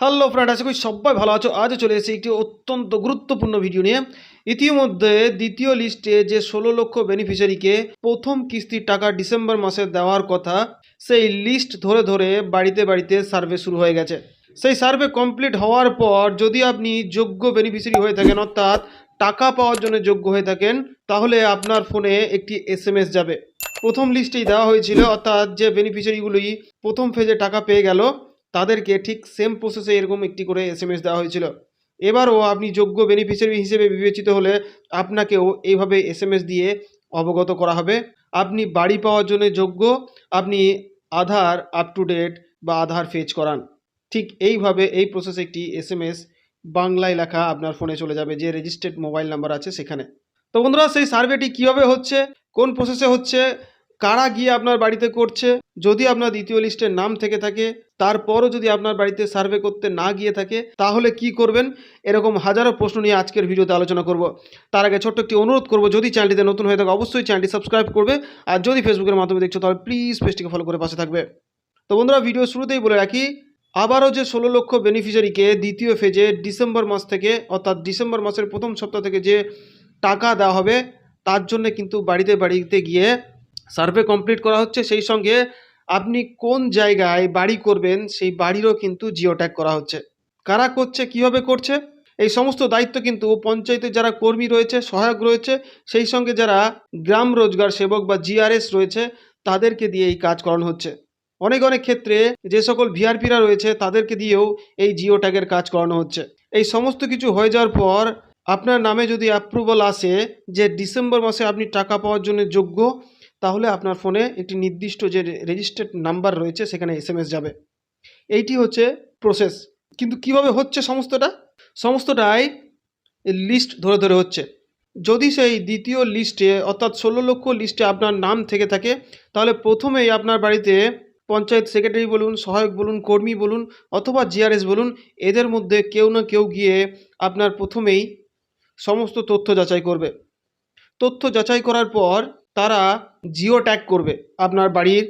Hello friend করি সবাই ভালো আছো। আজও চলে এসেছি একটি অত্যন্ত গুরুত্বপূর্ণ ভিডিও নিয়ে। ইতিমধ্যে দ্বিতীয় লিস্টে যে ষোলো লক্ষ বেনিফিশিয়ারিকে প্রথম কিস্তির টাকা ডিসেম্বর মাসে দেওয়ার কথা, সেই লিস্ট ধরে ধরে বাড়িতে বাড়িতে সার্ভে শুরু হয়ে গেছে। সেই সার্ভে কমপ্লিট হওয়ার পর যদি আপনি যোগ্য বেনিফিশিয়ারি হয়ে থাকেন, অর্থাৎ টাকা পাওয়ার জন্য যোগ্য হয়ে থাকেন, তাহলে আপনার ফোনে একটি এসএমএস যাবে। প্রথম লিস্টেই দেওয়া হয়েছিল, অর্থাৎ যে বেনিফিশিয়ারিগুলি প্রথম ফেজে টাকা পেয়ে গেল তাদেরকে ঠিক সেম প্রসেসে এরকম একটি করে এসএমএস দেওয়া হয়েছিল। এবারও আপনি যোগ্য বেনিফিশিয়ারি হিসেবে বিবেচিত হলে আপনাকেও এইভাবে এসএমএস দিয়ে অবগত করা হবে। আপনি বাড়ি পাওয়ার জন্য যোগ্য, আপনি আধার আপ টু ডেট বা আধার ফেচ করান। ঠিক এইভাবে এই প্রসেসে একটি এসএমএস বাংলায় লেখা আপনার ফোনে চলে যাবে, যে রেজিস্টার্ড মোবাইল নাম্বার আছে সেখানে। তো বন্ধুরা, সেই সার্ভেটি কীভাবে হচ্ছে, কোন প্রসেসে হচ্ছে কারা গিয়ে আপনার বাড়িতে করছে? যদি আপনার দ্বিতীয় লিস্টের নাম থেকে থাকে, তারপরও যদি আপনার বাড়িতে সার্ভে করতে না গিয়ে থাকে, তাহলে কি করবেন? এরকম হাজারো প্রশ্ন নিয়ে আজকের ভিডিওতে আলোচনা করব। তার আগে ছোট্ট একটি অনুরোধ করব, যদি চ্যানেলটিতে নতুন হয়ে থাকে, অবশ্যই চ্যানেলটি সাবস্ক্রাইব করবে। আর যদি ফেসবুকের মাধ্যমে দেখছ, তাহলে প্লিজ পেজটিকে ফলো করে পাশে থাকবে। তো বন্ধুরা, ভিডিও শুরুতেই বলে রাখি, আবারও যে ষোলো লক্ষ বেনিফিশিয়ারিকে দ্বিতীয় ফেজে ডিসেম্বর মাস থেকে, অর্থাৎ ডিসেম্বর মাসের প্রথম সপ্তাহ থেকে যে টাকা দেওয়া হবে, তার জন্য কিন্তু বাড়িতে বাড়িতে গিয়ে সার্ভে কমপ্লিট করা হচ্ছে, সেই সঙ্গে আপনি কোন জায়গায় বাড়ি করবেন, সেই বাড়িরও কিন্তু জিও ট্যাগ করা হচ্ছে। কারা করছে, কীভাবে করছে? এই সমস্ত দায়িত্ব কিন্তু পঞ্চায়েতের যারা কর্মী রয়েছে, সহায়ক রয়েছে, সেই সঙ্গে যারা গ্রাম রোজগার সেবক বা জিআরএস রয়েছে, তাদেরকে দিয়ে এই কাজ করানো হচ্ছে। অনেক অনেক ক্ষেত্রে যে সকল ভিআরপিরা রয়েছে, তাদেরকে দিয়েও এই জিও ট্যাগের কাজ করানো হচ্ছে। এই সমস্ত কিছু হয়ে যাওয়ার পর আপনার নামে যদি অ্যাপ্রুভাল আসে যে ডিসেম্বর মাসে আপনি টাকা পাওয়ার জন্য যোগ্য তাহলে আপনার ফোনে একটি নির্দিষ্ট যে রেজিস্টার্ড নাম্বার রয়েছে, সেখানে এসএমএস যাবে। এইটি হচ্ছে প্রসেস কিন্তু কীভাবে হচ্ছে সমস্তটা? সমস্তটাই লিস্ট ধরে ধরে হচ্ছে। যদি সেই দ্বিতীয় লিস্টে অর্থাৎ ষোলো লক্ষ লিস্টে আপনার নাম থেকে থাকে, তাহলে প্রথমেই আপনার বাড়িতে পঞ্চায়েত সেক্রেটারি বলুন, সহায়ক বলুন, কর্মী বলুন, অথবা জিআরএস বলুন, এদের মধ্যে কেউ না কেউ গিয়ে আপনার প্রথমেই সমস্ত তথ্য যাচাই করবে। তথ্য যাচাই করার পর তারা জিও ট্যাগ করবে। আপনার বাড়ির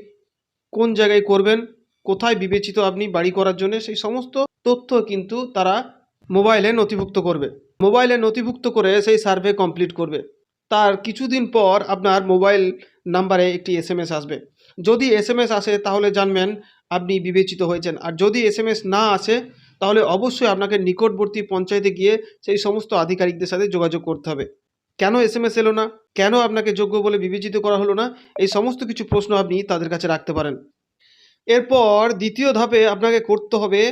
কোন জায়গায় করবেন, কোথায় বিবেচিত আপনি বাড়ি করার জন্য, সেই সমস্ত তথ্য কিন্তু তারা মোবাইলে নথিভুক্ত করবে। মোবাইলে নথিভুক্ত করে সেই সার্ভে কমপ্লিট করবে। তার কিছুদিন পর আপনার মোবাইল নাম্বারে একটি এসএমএস আসবে। যদি এসএমএস আসে, তাহলে জানবেন আপনি বিবেচিত হয়েছেন। আর যদি এসএমএস না আসে, তাহলে অবশ্যই আপনাকে নিকটবর্তী পঞ্চায়েতে গিয়ে সেই সমস্ত আধিকারিকদের সাথে যোগাযোগ করতে হবে। কেন এসএমএস এলো না? কেন আপনাকে যোগ্য বলে বিবেচিত করা হলো না? এই সমস্ত কিছু প্রশ্ন আপনি তাদের কাছে রাখতে পারেন। এরপর দ্বিতীয় ধাপে আপনাকে করতে হবে,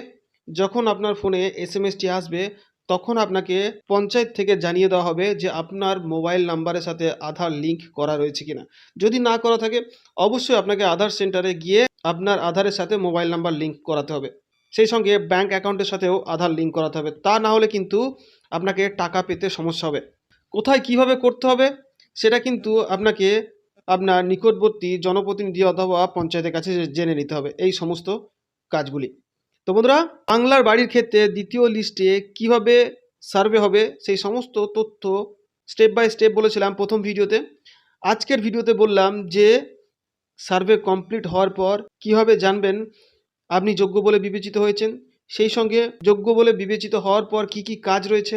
যখন আপনার ফোনে এসএমএসটি আসবে, তখন আপনাকে পঞ্চায়েত থেকে জানিয়ে দেওয়া হবে যে আপনার মোবাইল নাম্বারের সাথে আধার লিংক করা রয়েছে কিনা। যদি না করা থাকে, অবশ্যই আপনাকে আধার সেন্টারে গিয়ে আপনার আধারের সাথে মোবাইল নাম্বার লিংক করাতে হবে। সেই সঙ্গে ব্যাংক অ্যাকাউন্টের সাথেও আধার লিংক করাতে হবে। তা না হলে কিন্তু আপনাকে টাকা পেতে সমস্যা হবে। কোথায় কীভাবে করতে হবে, সেটা কিন্তু আপনাকে আপনার নিকটবর্তী জনপ্রতিনিধি অথবা পঞ্চায়েতের কাছে জেনে নিতে হবে, এই সমস্ত কাজগুলি। তো বন্ধুরা, বাংলার বাড়ির ক্ষেত্রে দ্বিতীয় লিস্টে কীভাবে সার্ভে হবে, সেই সমস্ত তথ্য স্টেপ বাই স্টেপ বলেছিলাম প্রথম ভিডিওতে। আজকের ভিডিওতে বললাম যে সার্ভে কমপ্লিট হওয়ার পর কীভাবে জানবেন আপনি যোগ্য বলে বিবেচিত হয়েছেন, সেই সঙ্গে যোগ্য বলে বিবেচিত হওয়ার পর কি কি কাজ রয়েছে